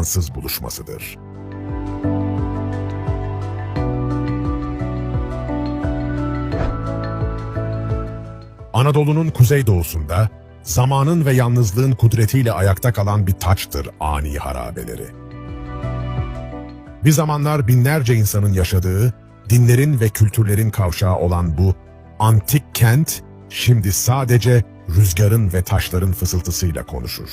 zamansız buluşmasıdır. Anadolu'nun kuzeydoğusunda zamanın ve yalnızlığın kudretiyle ayakta kalan bir taçtır ani harabeleri. Bir zamanlar binlerce insanın yaşadığı, dinlerin ve kültürlerin kavşağı olan bu antik kent, şimdi sadece rüzgarın ve taşların fısıltısıyla konuşur.